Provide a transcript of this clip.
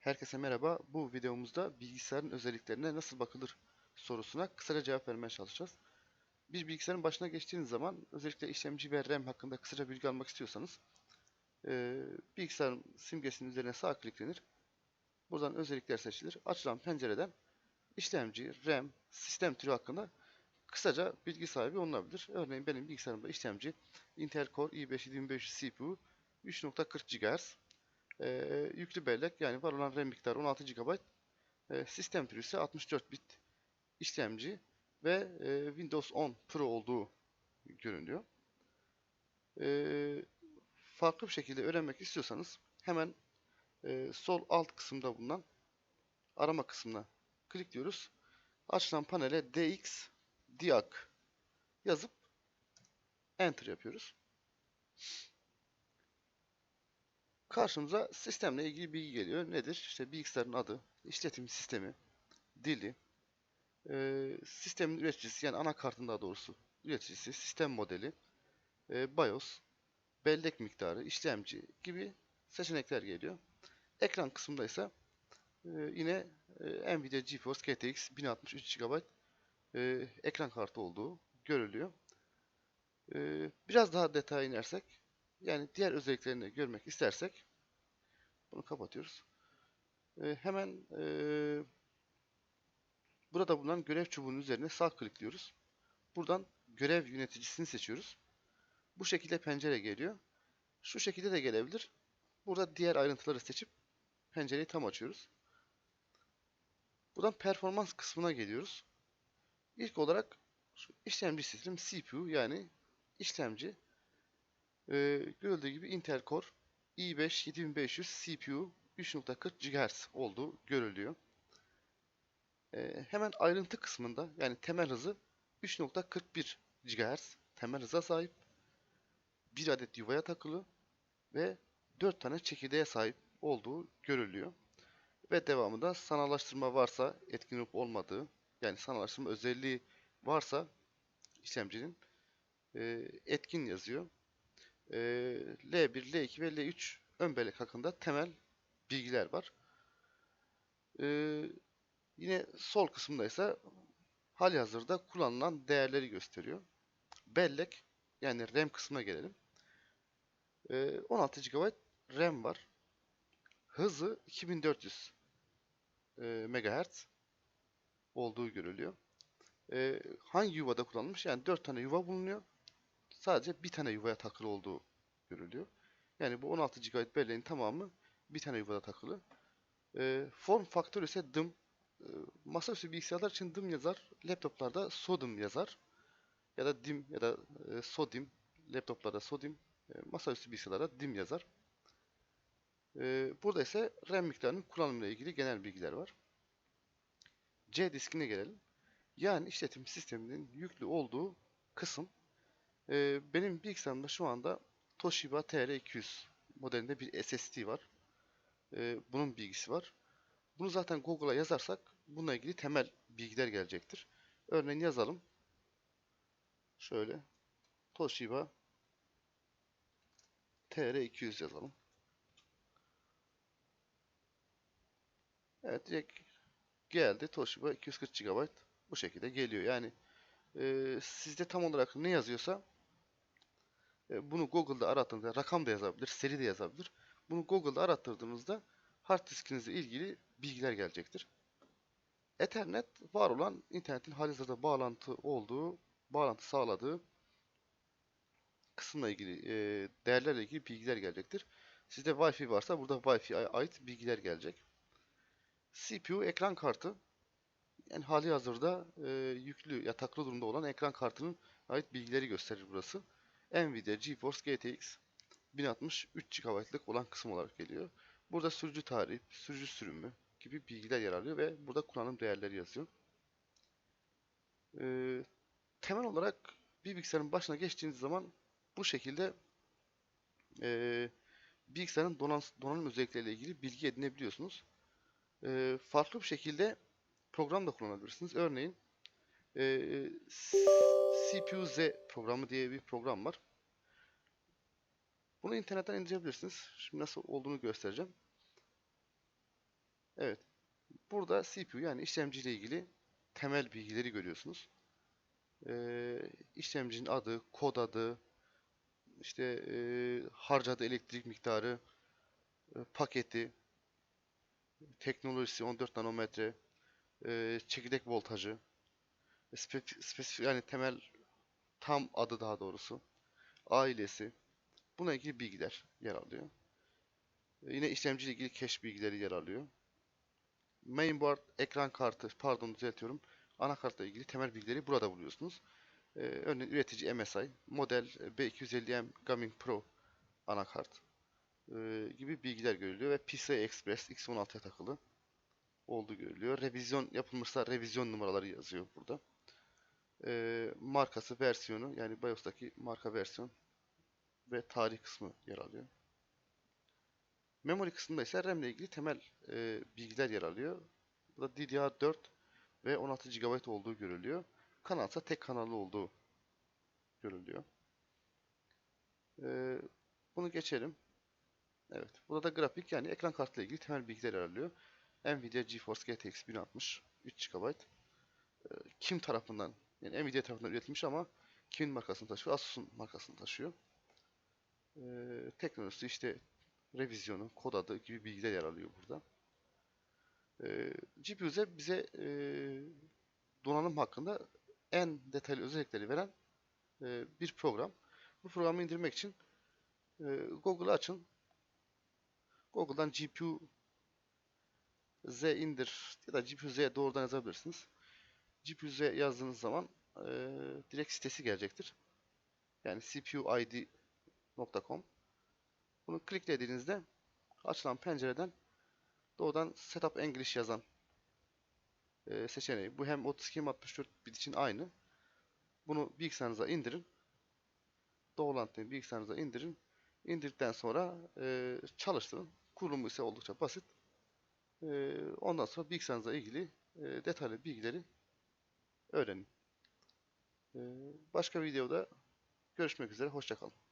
Herkese merhaba. Bu videomuzda bilgisayarın özelliklerine nasıl bakılır sorusuna kısaca cevap vermeye çalışacağız. Bir bilgisayarın başına geçtiğiniz zaman özellikle işlemci ve RAM hakkında kısaca bilgi almak istiyorsanız eee, bilgisayarın simgesinin üzerine sağ kliklenir. Buradan özellikler seçilir. Açılan pencereden işlemci, RAM, sistem türü hakkında kısaca bilgi sahibi olunabilir. Örneğin benim bilgisayarımda işlemci Intel Core i5-7500 CPU 3.40 GHz ee, yüklü bellek yani var olan RAM miktarı 16 GB. Ee, sistem türü ise 64 bit işlemci ve e, Windows 10 Pro olduğu görünüyor. Ee, farklı bir şekilde öğrenmek istiyorsanız hemen e, sol alt kısımda bulunan arama kısmına klikliyoruz. Açılan panele DX Diag yazıp Enter yapıyoruz. Karşımıza sistemle ilgili bilgi geliyor. Nedir? İşte bilgisayarın adı, işletim sistemi, dili, e, sistemin üreticisi yani anakartın daha doğrusu üreticisi, sistem modeli, e, BIOS, bellek miktarı, işlemci gibi seçenekler geliyor. Ekran kısmında ise e, yine e, Nvidia GeForce GTX 1063 GB e, ekran kartı olduğu görülüyor. E, biraz daha detaya inersek yani diğer özelliklerini görmek istersek bunu kapatıyoruz. Ee, hemen e, burada bulunan görev çubuğunun üzerine sağ klikliyoruz. Buradan görev yöneticisini seçiyoruz. Bu şekilde pencere geliyor. Şu şekilde de gelebilir. Burada diğer ayrıntıları seçip pencereyi tam açıyoruz. Buradan performans kısmına geliyoruz. İlk olarak işlemci sistem CPU yani işlemci ee, görüldüğü gibi Intel Core i5 7500 CPU 3.40 GHz olduğu görülüyor. Ee, hemen ayrıntı kısmında yani temel hızı 3.41 GHz temel hıza sahip. Bir adet yuvaya takılı ve 4 tane çekirdeğe sahip olduğu görülüyor. Ve devamında sanallaştırma varsa etkin olup olmadığı yani sanallaştırma özelliği varsa işlemcinin e, etkin yazıyor. E, L1, L2 ve L3 ön bellek hakkında temel bilgiler var. E, yine sol kısımda ise hali hazırda kullanılan değerleri gösteriyor. Bellek yani RAM kısmına gelelim. E, 16 GB RAM var. Hızı 2400 e, MHz olduğu görülüyor. E, hangi yuvada kullanılmış? Yani 4 tane yuva bulunuyor sadece bir tane yuvaya takılı olduğu görülüyor. Yani bu 16 GB belleğin tamamı bir tane yuvada takılı. E, form faktör ise dım. E, masaüstü bilgisayarlar için dım yazar. Laptoplarda sodim yazar. Ya da dim ya da e, sodim. Laptoplarda sodim. E, masaüstü bilgisayarlarda dim yazar. E, burada ise RAM miktarının kullanımıyla ilgili genel bilgiler var. C diskine gelelim. Yani işletim sisteminin yüklü olduğu kısım ee, benim bilgisayarımda şu anda Toshiba TR200 modelinde bir SSD var. Ee, bunun bilgisi var. Bunu zaten Google'a yazarsak bununla ilgili temel bilgiler gelecektir. Örneğin yazalım. Şöyle Toshiba TR200 yazalım. Evet direkt geldi. Toshiba 240 GB bu şekilde geliyor. Yani e, sizde tam olarak ne yazıyorsa bunu Google'da arattığınızda rakam da yazabilir, seri de yazabilir. Bunu Google'da arattırdığınızda hard diskinizle ilgili bilgiler gelecektir. Ethernet var olan internetin halihazırda bağlantı olduğu, bağlantı sağladığı kısımla ilgili e, değerlerle ilgili bilgiler gelecektir. Sizde Wi-Fi varsa burada Wi-Fi'ye ait bilgiler gelecek. CPU ekran kartı yani hali hazırda e, yüklü ya takılı durumda olan ekran kartının ait bilgileri gösterir burası. Nvidia GeForce GTX 1060 3 GB'lık olan kısım olarak geliyor. Burada sürücü tarihi, sürücü sürümü gibi bilgiler yer alıyor ve burada kullanım değerleri yazıyor. Ee, temel olarak bir bilgisayarın başına geçtiğiniz zaman bu şekilde e, bilgisayarın donan, donanım özellikleriyle ilgili bilgi edinebiliyorsunuz. E, farklı bir şekilde program da kullanabilirsiniz. Örneğin e, CPU-Z programı diye bir program var. Bunu internetten indirebilirsiniz. Şimdi nasıl olduğunu göstereceğim. Evet. Burada CPU yani işlemci ile ilgili temel bilgileri görüyorsunuz. Ee, işlemcinin adı, kod adı, işte e, harcadığı elektrik miktarı, e, paketi, teknolojisi 14 nanometre, e, çekirdek voltajı, spesifik, spesifik yani temel tam adı daha doğrusu, ailesi. Buna ilgili bilgiler yer alıyor. E, yine işlemci ile ilgili cache bilgileri yer alıyor. Mainboard ekran kartı, pardon düzeltiyorum. Anakartla ilgili temel bilgileri burada buluyorsunuz. Ee, örneğin üretici MSI, model B250M Gaming Pro anakart e, gibi bilgiler görülüyor ve PCI Express X16'ya takılı olduğu görülüyor. Revizyon yapılmışsa revizyon numaraları yazıyor burada. Ee, markası, versiyonu yani BIOS'taki marka versiyon ve tarih kısmı yer alıyor. Memory kısmında ise RAM ile ilgili temel e, bilgiler yer alıyor. Burada DDR4 ve 16 GB olduğu görülüyor. Kanalsa tek kanallı olduğu görülüyor. E, bunu geçelim. Evet. Burada da grafik yani ekran kartla ilgili temel bilgiler yer alıyor. Nvidia GeForce GTX 1060 3 GB. E, kim tarafından yani Nvidia tarafından üretilmiş ama kimin markasını taşıyor? Asus'un markasını taşıyor. E, teknolojisi işte revizyonu, kod adı gibi bilgiler yer alıyor burada. E, GPU'ze bize e, donanım hakkında en detaylı özellikleri veren e, bir program. Bu programı indirmek için e, Google'ı açın. Google'dan GPU Z indir ya da GPU Z doğrudan yazabilirsiniz. GPU Z yazdığınız zaman e, direkt sitesi gelecektir. Yani cpuid.com Bunu kliklediğinizde açılan pencereden doğrudan Setup English yazan e, seçeneği. Bu hem 32 hem 64 bit için aynı. Bunu bilgisayarınıza indirin. Doğrulantıyı bilgisayarınıza indirin. İndirdikten sonra e, çalıştırın. Kurulumu ise oldukça basit. E, ondan sonra bilgisayarınızla ilgili e, detaylı bilgileri öğrenin. E, başka videoda görüşmek üzere. Hoşçakalın.